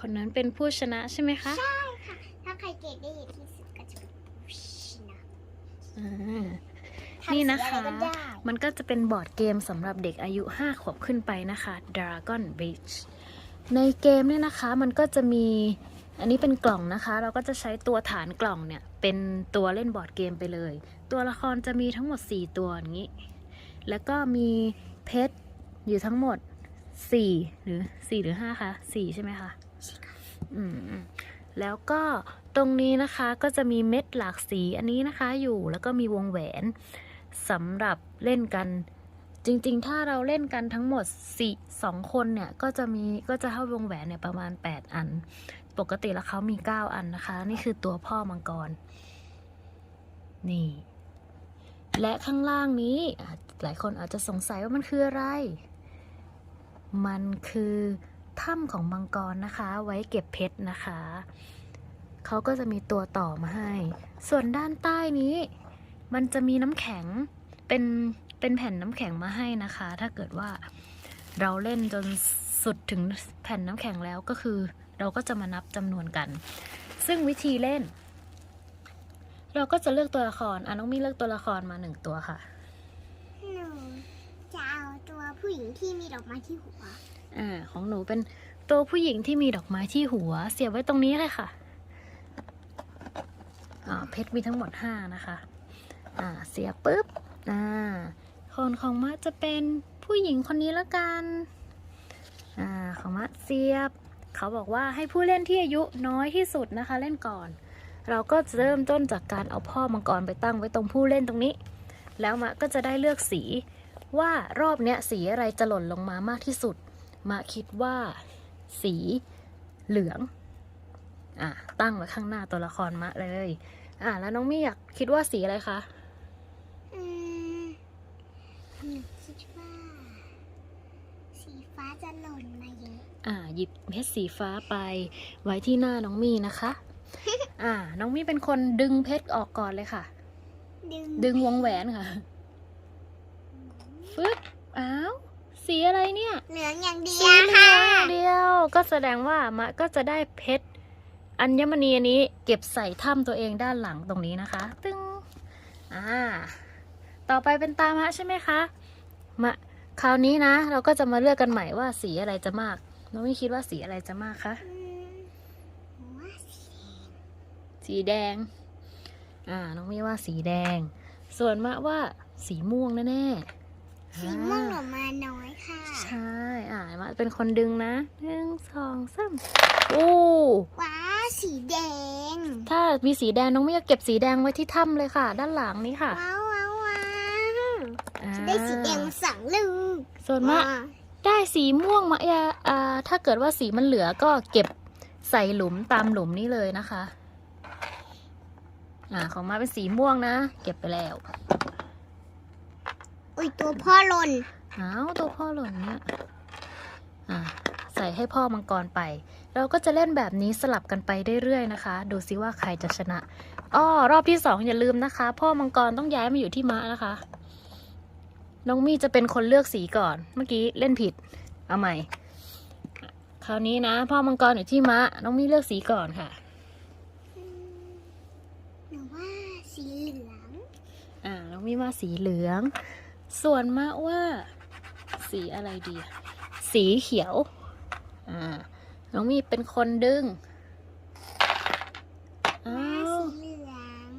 คนนั้นเป็นผู้ชนะใช่ไหมคะ ใช่ค่ะ ถ้าใครเก่งได้เยอะที่สุดก็จะเป็นผู้ชนะอ่าทำนี่สีนะอไรคะก็ได้มันก็จะเป็นบอร์ดเกมสำหรับเด็กอายุ 5 ขวบขึ้นไปนะคะ Dragon Beach ในเกมเนี่ยนะคะมันก็จะมีอันนี้เป็นกล่องนะคะ เราก็จะใช้ตัวฐานกล่องเนี่ย เป็นตัวเล่นบอร์ดเกมไปเลย ตัวละครจะมีทั้งหมด 4 ตัวอย่างนี้ แล้วก็มีเพชรอยู่ทั้งหมด 4 หรือ 4 หรือ 5คะ4 ใช่ไหมคะอืมอืม แล้วก็ตรงนี้นะคะก็จะมีเม็ดหลากสีอันนี้นะคะอยู่แล้วก็มีวงแหวนสำหรับเล่นกัน จริงๆ ถ้าเราเล่นกันทั้งหมดสี่สองคนเนี่ยก็จะมีก็จะเท่าวงแหวนเนี่ยประมาณ 8 อัน ปกติแล้วเขามี 9 อันนะคะ นี่คือตัวพ่อมังกร นี่ และข้างล่างนี้หลายคนอาจจะสงสัยว่ามันคืออะไร มันคือ ถ้ำของมังกรนะคะ ไว้เก็บเพชรนะคะ เขาก็จะมีตัวต่อมาให้ ส่วนด้านใต้นี้ มันจะมีน้ำแข็งเป็นเป็นแผ่นน้ำแข็งมาให้นะคะ ถ้าเกิดว่าเราเล่นจนสุดถึงแผ่นน้ำแข็งแล้วก็คือ เราก็จะมานับจำนวนกัน ซึ่งวิธีเล่น เราก็จะเลือกตัวละครอะน้องมี่เลือกตัวละครมาหนึ่งตัวค่ะ หนูจะเอาตัวผู้หญิงที่มีดอกไม้ที่หัว อ่าของหนูเป็นตัวผู้หญิงที่มีดอกไม้ที่หัว เสียบไว้ตรงนี้เลยค่ะอ่าเพชรมีทั้งหมดห้านะคะอ่าเสียบปุ๊บอ่าคนของมะจะเป็นผู้หญิงคนนี้ละกันอ่าของมะเสียบ เขาบอกว่าให้ผู้เล่นที่อายุน้อยที่สุดนะคะ เล่นก่อน เราก็จะเริ่มต้นจากการเอาพ่อมังกรไปตั้งไว้ตรงผู้เล่นตรงนี้ แล้วมะก็จะได้เลือกสีว่ารอบเนี้ยสีอะไรจะหล่นลงมามากที่สุด มะคิดว่า สีเหลือง อะตั้งไว้ข้างหน้าตัวละครมะเลย อะแล้วน้องมี่อยากคิดว่าสีอะไรคะอืมหนูคิดว่า สีฟ้าจะหล่นมาเยอะอ่าหยิบเพชรสีฟ้าไปไว้ที่หน้าน้องมี่นะคะ อ่าน้องมี่เป็นคนดึงเพชรออกก่อนเลยค่ะ ดึงดึงวงแหวนค่ะฟึบอ้าว สีอะไรเนี่ย เหลืองอย่างเดียวเหลืค่ะองเดียวก็แสดงว่ามะก็จะได้เพชรอัญมณีอันนี้เก็บใส่ถ้ำตัวเองด้านหลังตรงนี้นะคะ ตึงอ่าต่อไปเป็นตามะใช่ไหมคะมาคราวนี้นะ เราก็จะมาเลือกกันใหม่ว่าสีอะไรจะมากน้องไม่คิดว่าสีอะไรจะมากคะสีแดง อ่า น้องมีว่าสีแดง ส่วนมะว่าสีม่วงแน่ๆ สีม่วงหอ่านูมาน้อยค่ะ ใช่ อ่ามะเป็นคนดึงนะหนึ่งสองสามโอ้ว้าสีแดง ถ้ามีสีแดงน้องมีก็เก็บสีแดงไว้ที่ถ้ำเลยค่ะ ด้านหลังนี้ค่ะ ว้าวว้าวว้าวอ่าได้สีแดงสองลูกส่วนมะว้าวได้สีม่วงมาอ่าอ่าถ้าเกิดว่าสีมันเหลือก็เก็บใส่หลุมตามหลุมนี้เลยนะคะ อ่าของมาเป็นสีม่วงนะ เก็บไปแล้ว อุ้ยตัวพ่อหล่นอ้าวตัวพ่อหล่นเนี่ยอ่าใส่ให้พ่อมังกรไป เราก็จะเล่นแบบนี้สลับกันไปเรื่อยๆนะคะ ดูซิว่าใครจะชนะอ้อรอบที่สองอย่าลืมนะคะ พ่อมังกรต้องย้ายมาอยู่ที่ม้านะคะ น้องมี่จะเป็นคนเลือกสีก่อน เมื่อกี้เล่นผิด เอาใหม่ คราวนี้นะ พ่อมังกรอยู่ที่ม้าน้องมี่เลือกสีก่อนค่ะหนูว่าสีเหลือง อ่า น้องมี่ว่าสีเหลือง ส่วนมะว่า สีอะไรดีอะสีเขียว อ่า น้องมี่เป็นคนดึงอ้าว่าวสีเหลือง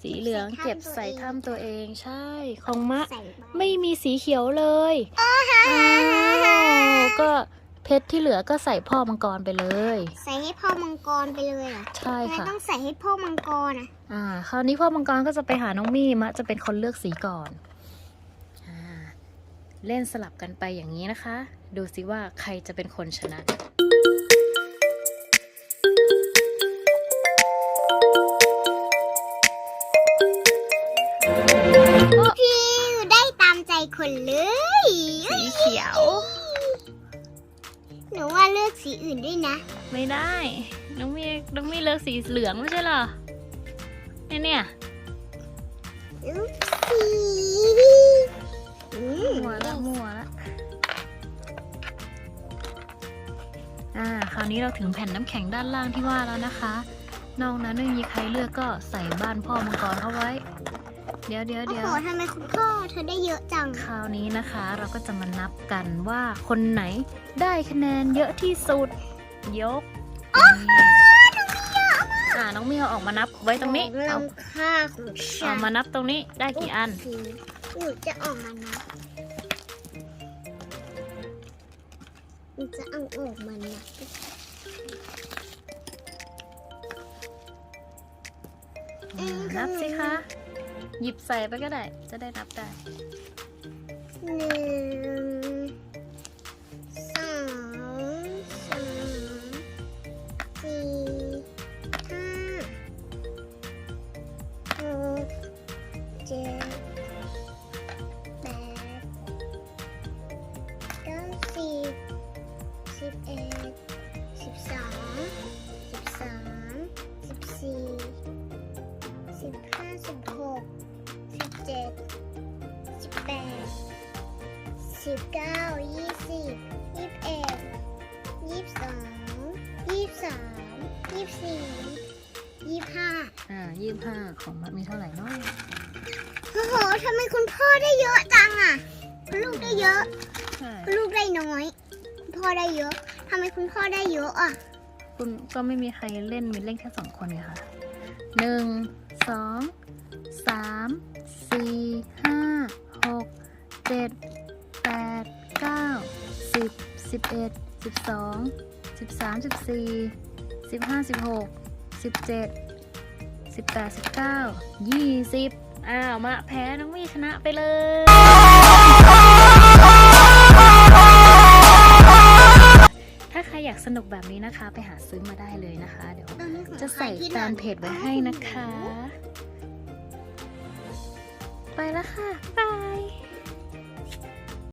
สีเหลืองใส่ถ้ำเก็บใส่ตัวเองถ้ำตัวเองใช่ ของมะใส่ใบไม่มีสีเขียวเลยอ้าวก็ เพชรที่เหลือก็ใส่พ่อมังกรไปเลย ใส่ให้พ่อมังกรไปเลยเหรอใช่ทำไมค่ะต้องใส่ให้พ่อมังกรอะอ่า คราวนี้พ่อมังกรก็จะไปหาน้องมี่มะจะเป็นคนเลือกสีก่อนอ่าเล่นสลับกันไปอย่างนี้นะคะ ดูสิว่าใครจะเป็นคนชนะพี่ได้ตามใจคนเลย สีเขียวหนูว่าเลือกสีอื่นด้วยนะ ไม่ได้ น้องมี่น้องมี่เลือกสีเหลืองไม่ใช่เหรอ เนี่ยเนี่ยลูกสีอืมมัวละมัวละอ่า คราวนี้เราถึงแผ่นน้ำแข็งด้านล่างที่ว่าแล้วนะคะ นอกนั้นไม่มีใครเลือกก็ใส่บ้านพ่อมังกรเข้าไว้ เดี๋ยวเดี๋ยวโอ้เดี๋ยโหวทำไมคุณพ่อเธอได้เยอะจัง คราวนี้นะคะ เราก็จะมานับกันว่าคนไหนได้คะแนนเยอะที่สุด ยกนี่อ่าน้องมิวออกมานับไว้ตรงนี้ของเอาลำค่าของฉัเอานมานับตรงนี้ได้กี่อันโเคหนูจะออกมานะหนูจะเอาออกมานะอ่านับสิคะ หยิบใส่ไปก็ได้ จะได้นับได้หนึ่งสองสามสี่ห้าหกเจ็ดแปดเก้าสิบสิบเอ็ดสิบสองสิบสามสิบสี่ สิบห้าสิบหกสิบเจ็ดสิบแปดสิบเก้ายี่สิบยี่สิบเอ็ดยี่สิบสองยี่สิบสามยี่สิบสี่ยี่สิบห้าอ่ายี่สิบห้าของมัดมีเท่าไหร่เนาะโอ้โหทำไมคุณพ่อได้เยอะจังอะคุณลูกได้เยอะใช่คุณลูกได้น้อยคุณพ่อได้เยอะทำไมคุณพ่อได้เยอะอะ คุณก็ไม่มีใครเล่นมีเล่นแค่สองคนไงค่ะหนึ่ง สองสามสี่ห้าหกเจ็ดแปดเก้าสิบสิบเอ็ดสิบสองสิบสามสิบสี่สิบห้าสิบหกสิบเจ็ดสิบแปดสิบเก้ายี่สิบอ้าวมาแพ้น้องมีชนะไปเลยถ้าใครอยากสนุกแบบนี้นะคะ ไปหาซื้อมาได้เลยนะคะ เดี๋ยวจะใส่ใครที่แฟนเพจไว้ให้นะคะ ไปแล้วค่ะบาย